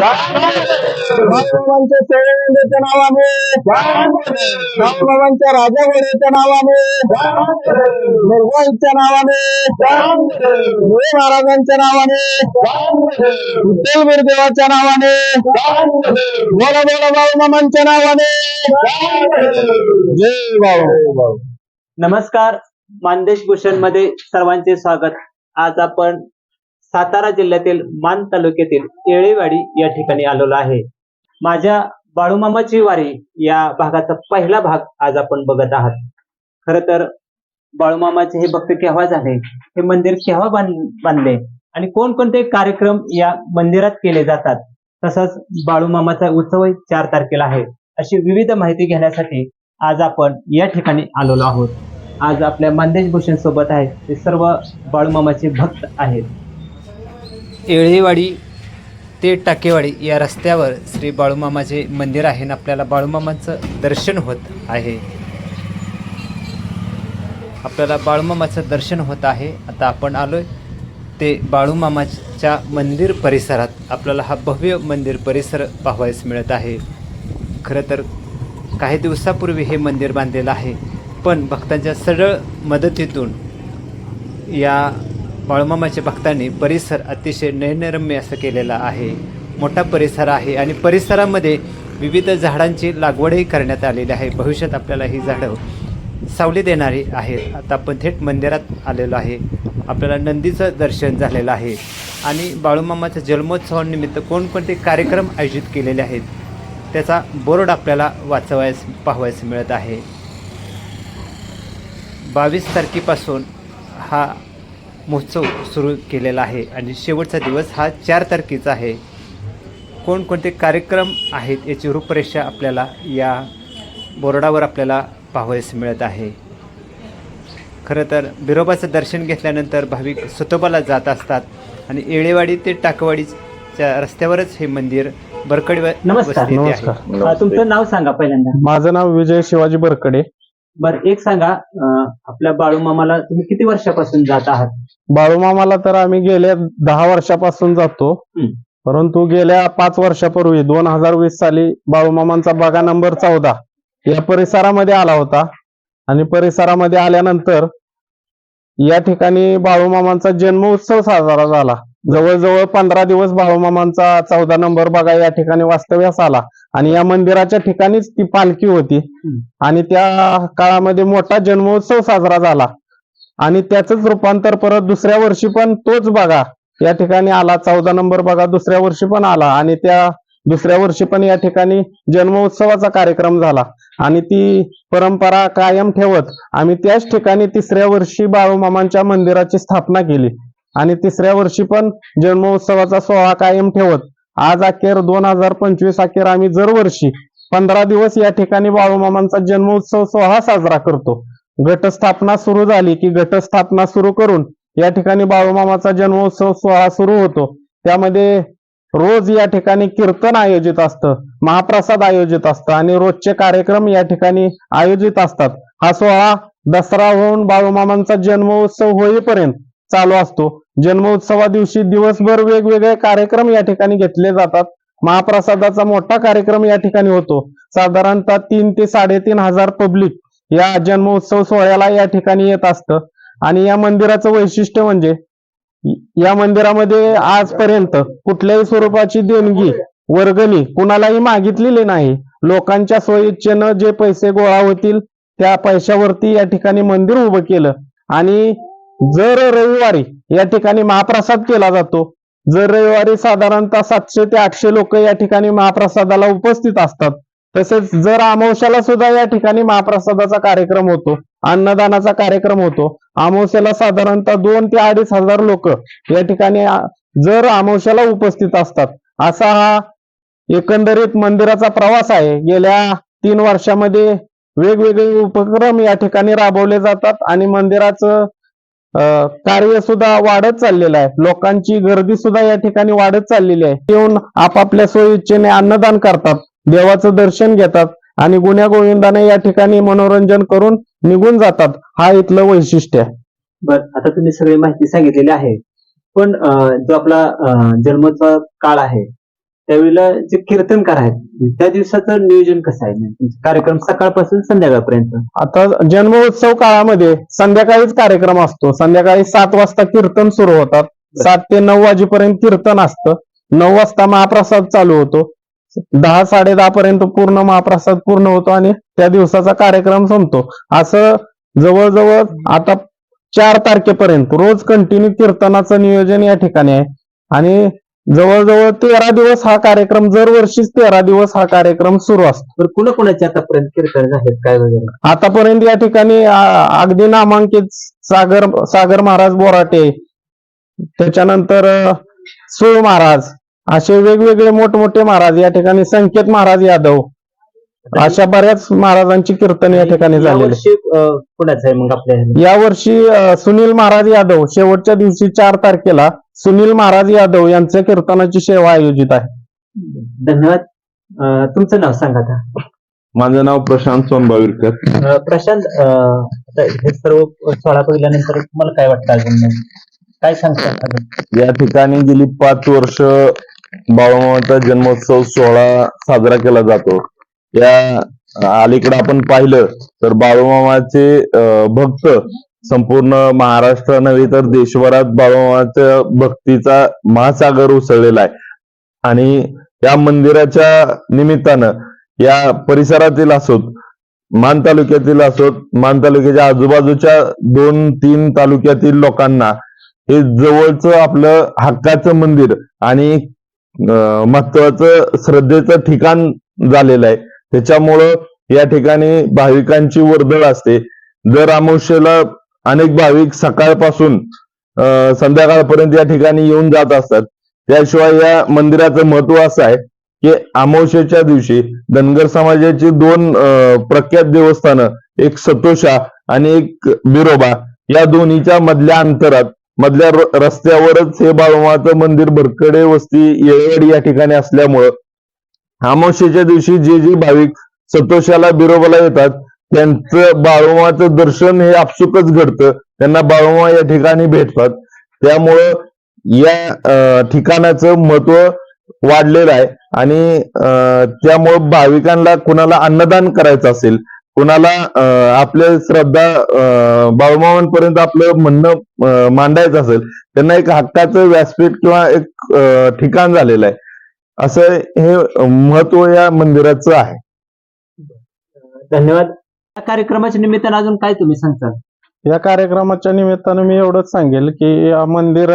बाळूमामांच्या सेवेच्या नावाने बाळूमामांच्या राजावडीच्या नावाने मुरगाईच्या नावाने मुळे महाराजांच्या नावाने विठ्ठल देवाच्या नावाने बोला बोला बाळूमामांच्या नावाने जय नमस्कार मानदेश भूषणमध्ये सर्वांचे स्वागत. आज आपण सातारा जिल्ह्यातील मान तालुक्यातील येळेवाडी या ठिकाणी आलेलो आहे. माझ्या बाळूमामाची वारी या भागाचा पहिला भाग आज आपण बघत आहात. खर तर बाळूमामाचे हे भक्त केव्हा झाले? हे मंदिर केव्हा बांध- बांधले आणि कोणकोणते कार्यक्रम या मंदिरात केले जातात? तसंच बाळूमामाचा उत्सवही चार तारखेला आहे. अशी विविध माहिती घेण्यासाठी आज आपण या ठिकाणी आलेलो आहोत. आज आपल्या मानदेश भूषण सोबत आहे. ते सर्व बाळूमामाचे भक्त आहेत. येळेवाडी ते टाकेवाडी या रस्त्यावर श्री बाळूमामाचे मंदिर आहे आणि आपल्याला बाळूमामाचं दर्शन होत आहे. आपल्याला बाळूमामाचं दर्शन होत आहे. आता आपण आलो आहे ते बाळूमामाच्या मंदिर परिसरात. आपल्याला हा भव्य मंदिर परिसर पाहावयास मिळत आहे. खरं तर काही दिवसापूर्वी हे मंदिर बांधलेलं आहे. पण भक्तांच्या सरळ मदतीतून या बाळूमामाच्या भक्तांनी परिसर अतिशय नयनरम्य असं केलेला आहे. मोठा परिसर आहे आणि परिसरामध्ये विविध झाडांची लागवडही करण्यात आलेली आहे. भविष्यात आपल्याला ही झाडं सावली देणारी आहेत. आता आपण थेट मंदिरात आलेलो आहे. आपल्याला नंदीचं दर्शन झालेलं आहे. आणि बाळूमामाच्या जन्मोत्सवानिमित्त कोणकोणते कार्यक्रम आयोजित केलेले आहेत त्याचा बोर्ड आपल्याला वाचवायस पाहावयास मिळत आहे. बावीस तारखेपासून हा महोत्सव सुरू केलेला आहे. आणि शेवटचा दिवस हा चार तारखेचा आहे. कोणकोणते कार्यक्रम आहेत याची रूपरेषा आपल्याला या बोर्डावर आपल्याला पाहावयास मिळत आहे. खरं तर बिरोबाचं दर्शन घेतल्यानंतर भाविक सुतोबाला जात असतात. आणि येळेवाडी ते टाकवाडीच्या रस्त्यावरच हे मंदिर बरकडी नमस्कार. तुमचं नाव सांगा पहिल्यांदा. माझं नाव विजय शिवाजी बरकडे. बरं एक सांगा आपल्या बाळूमामाला तुम्ही किती वर्षापासून जात आहात? बाळूमामाला तर आम्ही गेल्या दहा वर्षापासून जातो. परंतु गेल्या पाच वर्षापूर्वी दोन हजार वीस साली बाळूमामांचा बागा नंबर चौदा. या परिसरामध्ये आला होता. आणि परिसरामध्ये आल्यानंतर या ठिकाणी बाळूमामांचा जन्मोत्सव साजरा झाला. जवळजवळ पंधरा दिवस बाळूमामांचा चौदा नंबर बागा या ठिकाणी वास्तव्यास आला. आणि या मंदिराच्या ठिकाणीच ती पालखी होती. आणि त्या काळामध्ये मोठा जन्मोत्सव साजरा झाला. आणि त्याचंच रूपांतर परत दुसऱ्या वर्षी पण तोच बघा. या ठिकाणी आला चौदा नंबर बघा दुसऱ्या वर्षी पण आला आणि त्या दुसऱ्या वर्षी पण या ठिकाणी जन्मोत्सवाचा कार्यक्रम झाला. आणि ती परंपरा कायम ठेवत आम्ही त्याच ठिकाणी तिसऱ्या वर्षी बाळूमामांच्या मंदिराची स्थापना केली. आणि तिसऱ्या वर्षी पण जन्मोत्सवाचा सोहळा कायम ठेवत. आज अखेर दोन हजार पंचवीस अखेर आम्ही दरवर्षी पंधरा दिवस या ठिकाणी बाळूमामांचा जन्मोत्सव सोहळा साजरा करतो. घटस्थापना सुरू झाली की घटस्थापना सुरू करून या ठिकाणी बाळूमामाचा जन्मोत्सव सोहळा सुरू होतो. त्यामध्ये रोज या ठिकाणी कीर्तन आयोजित असतं महाप्रसाद आयोजित असतं आणि रोजचे कार्यक्रम या ठिकाणी आयोजित असतात. हा सोहळा दसरा होऊन बाळूमामांचा जन्मोत्सव होईपर्यंत चालू असतो. जन्मोत्सवा दिवशी दिवसभर वेगवेगळे कार्यक्रम या ठिकाणी घेतले जातात. महाप्रसादाचा मोठा कार्यक्रम या ठिकाणी होतो. साधारणतः तीन ते साडेतीन हजार पब्लिक या जन्मोत्सव सोहळ्याला या ठिकाणी येत असतं. आणि या मंदिराचं वैशिष्ट्य म्हणजे या मंदिरामध्ये आजपर्यंत कुठल्याही स्वरूपाची देणगी वर्गणी कुणालाही मागितलेली नाही. लोकांच्या स्वइच्छेनं जे पैसे गोळा होतील त्या पैशावरती या ठिकाणी मंदिर उभं केलं. आणि जर रविवारी या ठिकाणी महाप्रसाद केला जातो जर रविवारी साधारणतः सातशे ते आठशे लोक या ठिकाणी महाप्रसादाला उपस्थित असतात तसेच जर अमावस्याला सुद्धा या ठिकाणी महाप्रसादाचा कार्यक्रम होतो अन्नदानाचा कार्यक्रम होतो अमावस्याला साधारणतः दोन ते अडीच हजार लोक या ठिकाणी जर अमावस्याला उपस्थित असतात असा हा एकंदरीत मंदिराचा प्रवास आहे. गेल्या तीन वर्षामध्ये वेगवेगळे उपक्रम या ठिकाणी राबवले जातात आणि मंदिराचं कार्य सुद्धा वाढत चाललेलं आहे. लोकांची गर्दी सुद्धा या ठिकाणी वाढत चाललेली आहे. येऊन आपापल्या सोयीच्छेने अन्नदान करतात. देवाचं दर्शन घेतात आणि गुण्या गोविंदाने या ठिकाणी मनोरंजन करून निघून जातात. हा इथलं वैशिष्ट्य आहे. बर आता तुम्ही सगळी माहिती सांगितलेली आहे. पण जो आपला जन्मोत्सव काळ आहे त्यावेळेला जे कीर्तनकार आहेत त्या दिवसाचं नियोजन कसं आहे? म्हणजे कार्यक्रम सकाळपासून संध्याकाळपर्यंत? आता जन्मोत्सव काळामध्ये संध्याकाळीच कार्यक्रम असतो. संध्याकाळी सात वाजता कीर्तन सुरू होतात. सात ते नऊ वाजेपर्यंत कीर्तन असतं. नऊ वाजता महाप्रसाद चालू होतो. दहा साडे दहा पर्यंत पूर्ण महाप्रसाद पूर्ण होतो आणि त्या दिवसाचा कार्यक्रम संपतो. असं जवळजवळ आता चार तारखेपर्यंत रोज कंटिन्यू कीर्तनाचं नियोजन या ठिकाणी आहे. आणि जवळजवळ तेरा दिवस हा कार्यक्रम दरवर्षीच तेरा दिवस हा कार्यक्रम सुरू असतो. तर कुणा कुणाचे आतापर्यंत कीर्तन आहेत काय वगैरे? आतापर्यंत या ठिकाणी अगदी नामांकित सागर सागर महाराज बोराटे त्याच्यानंतर सूळ महाराज असे वेगवेगळे मोठमोठे महाराज या ठिकाणी संकेत महाराज यादव. अशा बऱ्याच महाराजांची कीर्तन या ठिकाणी झालेली. कुणाचं आहे मग आपल्या? यावर्षी सुनील महाराज यादव. शेवटच्या दिवशी चार तारखेला सुनील महाराज यादव यांच्या कीर्तनाची सेवा आयोजित आहे. धन्यवाद. तुमचं नाव सांगा आता. माझं नाव प्रशांत सोनबाविरकर. प्रशांत हे सर्व सोहळा बघितल्यानंतर तुम्हाला काय वाटतं अजून? काय सांगता या ठिकाणी गेली पाच वर्ष बाळूमामाचा जन्मोत्सव सोहळा साजरा केला जातो. या अलीकडे आपण पाहिलं तर बाळूमामाचे भक्त संपूर्ण महाराष्ट्र नव्हे तर देशभरात बाळूमामाच्या भक्तीचा महासागर उसळलेला आहे. आणि या मंदिराच्या निमित्तानं या परिसरातील असोत मान तालुक्यातील असोत मान तालुक्याच्या आजूबाजूच्या दोन तीन तालुक्यातील लोकांना हे जवळचं आपलं हक्काचं मंदिर आणि महत्वाचं श्रद्धेचं ठिकाण झालेलं आहे. त्याच्यामुळं या ठिकाणी भाविकांची वर्दळ असते. दर अमावश्येला अनेक भाविक सकाळपासून संध्याकाळपर्यंत या ठिकाणी येऊन जात असतात. त्याशिवाय या मंदिराचं महत्त्व असं आहे की अमावस्येच्या दिवशी धनगर समाजाची दोन प्रख्यात देवस्थानं एक सतोषा आणि एक बिरोबा या दोन्हीच्या मधल्या अंतरात मधल्या रस्त्यावरच हे बाळूमाचं मंदिर भरकडे वस्ती येळेवाडी या ठिकाणी असल्यामुळं अमावस्येच्या दिवशी जे जे भाविक सतोषाला बिरोबाला येतात त्यांचं बाळूमाचं दर्शन हे आपसुकच घडतं. त्यांना बाळूमा या ठिकाणी भेटतात. त्यामुळं या ठिकाणाचं महत्त्व वाढलेलं आहे. आणि अं, त्यामुळं भाविकांना कुणाला अन्नदान करायचं असेल कुणाला अं, आपले श्रद्धा अं, बाळूमामांपर्यंत आपलं म्हणणं मांडायचं असेल त्यांना एक हक्काचं व्यासपीठ किंवा एक ठिकाण झालेलं आहे. असं हे महत्त्व या मंदिराचं आहे. धन्यवाद. या कार्यक्रमाच्या निमित्तानं अजून काय तुम्ही सांगताल? या कार्यक्रमाच्या निमित्तानं मी एवढंच सांगेल की या मंदिर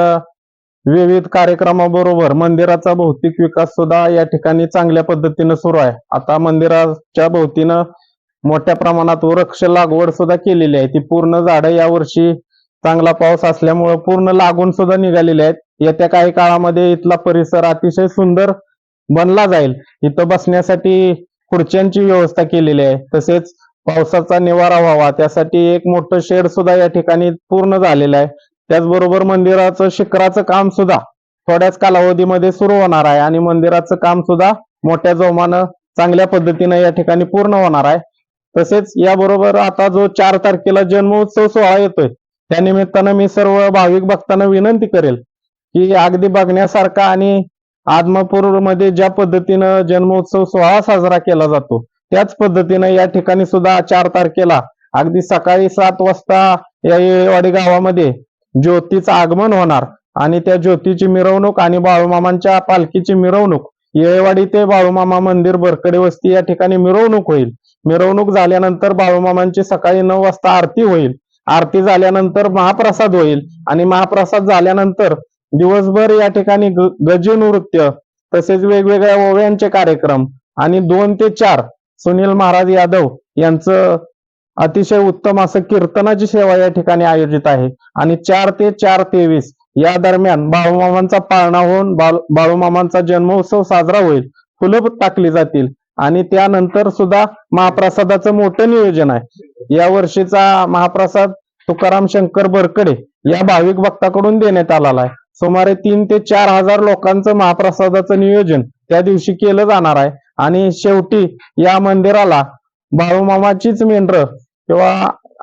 विविध कार्यक्रमाबरोबर मंदिराचा भौतिक विकास सुद्धा या ठिकाणी चांगल्या पद्धतीनं सुरू आहे. आता मंदिराच्या भोवतीनं मोठ्या प्रमाणात वृक्ष लागवड सुद्धा केलेली आहे. ती पूर्ण झाडं यावर्षी चांगला पाऊस असल्यामुळं पूर्ण लागून सुद्धा निघालेली आहेत. येत्या काही काळामध्ये इथला परिसर अतिशय सुंदर बनला जाईल. इथं बसण्यासाठी खुर्च्यांची व्यवस्था केलेली आहे. तसेच पावसाचा निवारा व्हावा. त्यासाठी एक मोठं शेड सुद्धा या ठिकाणी पूर्ण झालेलं आहे. त्याचबरोबर मंदिराचं शिखराचं काम सुद्धा थोड्याच कालावधीमध्ये सुरू होणार आहे. आणि मंदिराचं काम सुद्धा मोठ्या जोमानं चांगल्या पद्धतीनं या ठिकाणी पूर्ण होणार आहे. तसेच याबरोबर आता जो चार तारखेला जन्मोत्सव सोहळा येतोय त्या निमित्तानं मी सर्व भाविक भक्तांना विनंती करेल की अगदी बघण्यासारखा आणि आदमापूरमध्ये ज्या पद्धतीनं जन्मोत्सव सोहळा साजरा केला जातो त्याच पद्धतीनं या ठिकाणी सुद्धा चार तारखेला अगदी सकाळी सात वाजता या येळेवाडी गावामध्ये ज्योतीचं आगमन होणार आणि त्या ज्योतीची मिरवणूक आणि बाळूमामांच्या पालखीची मिरवणूक येळेवाडी ते बाळूमामा मंदिर बरकडे वस्ती या ठिकाणी मिरवणूक होईल. मिरवणूक झाल्यानंतर बाळूमामांची सकाळी नऊ वाजता आरती होईल. आरती झाल्यानंतर महाप्रसाद होईल आणि महाप्रसाद झाल्यानंतर दिवसभर या ठिकाणी ग- गजी नृत्य तसेच वेगवेगळ्या ओव्यांचे कार्यक्रम आणि दोन ते चार सुनील महाराज यादव यांचं अतिशय उत्तम असं कीर्तनाची सेवा या ठिकाणी आयोजित आहे. आणि चार ते चार तेवीस या दरम्यान बाळूमामांचा पाळणा होऊन बाळूमामांचा जन्मोत्सव साजरा होईल. फुलं टाकली जातील. आणि त्यानंतर सुद्धा महाप्रसादाचं मोठं नियोजन आहे. या वर्षीचा महाप्रसाद तुकाराम शंकर बरकडे या भाविक भक्ताकडून देण्यात आलेला आहे. सुमारे तीन ते चार हजार लोकांचं महाप्रसादाचं नियोजन त्या दिवशी केलं जाणार आहे. आणि शेवटी या मंदिराला बाळूमामाचीच मेंढरं किंवा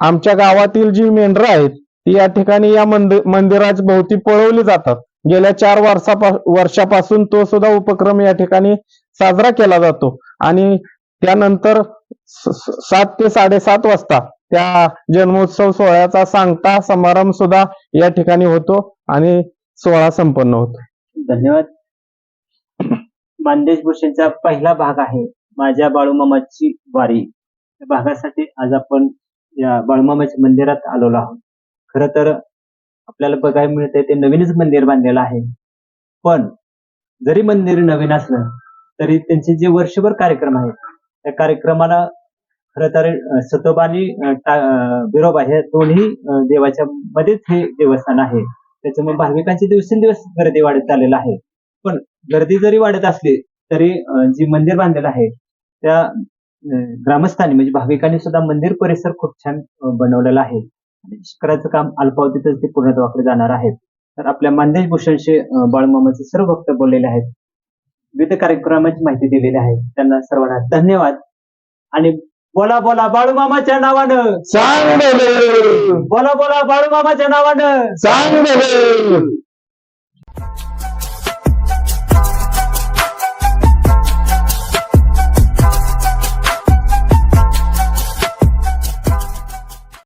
आमच्या गावातील जी मेंढरं आहेत ती या ठिकाणी या मंदिर मंदिराच्या भोवती पळवली जातात. गेल्या चार वर्षापा वर्षापासून तो सुद्धा उपक्रम या ठिकाणी साजरा केला जातो. आणि त्यानंतर सात ते साडेसात वाजता त्या जन्मोत्सव सोहळ्याचा सांगता समारंभ सुद्धा या ठिकाणी होतो आणि सोहळा संपन्न होतो. धन्यवाद. मानदेश भूषणचा पहिला भाग आहे माझ्या बाळूमामाची वारी. या भागासाठी आज आपण या बाळूमामाच्या मंदिरात आलेलो आहोत. खर तर आपल्याला बघायला मिळतंय ते नवीनच मंदिर बांधलेलं आहे. पण जरी मंदिर नवीन असलं तरी त्यांचे जे वर्षभर कार्यक्रम आहेत त्या कार्यक्रमाला खर तर सतोबा आणि अं, टा- बिरोबा हे दोन्ही देवाच्या मध्येच हे देवस्थान आहे. त्याच्यामुळे भाविकांची दिवसेंदिवस गर्दी वाढत चाललेला आहे. पण गर्दी जरी वाढत असली तरी जी मंदिर बांधलेलं आहे त्या ग्रामस्थांनी म्हणजे भाविकांनी सुद्धा मंदिर परिसर खूप छान बनवलेला आहे. आणि शिखराचं काम अल्पावधीतच ते पूर्णत्वाकडे जाणार आहे तर आपल्या मानदेश भूषणशी बाळमामाचे सर्व भक्त बोललेले आहेत. विविध कार्यक्रमाची माहिती दिलेली आहे. त्यांना सर्वांना धन्यवाद. आणि बोला बोला बाळूमामाच्या नावानं. चांगलं बोला बोला बाळूमामाच्या नावानं. चांगलं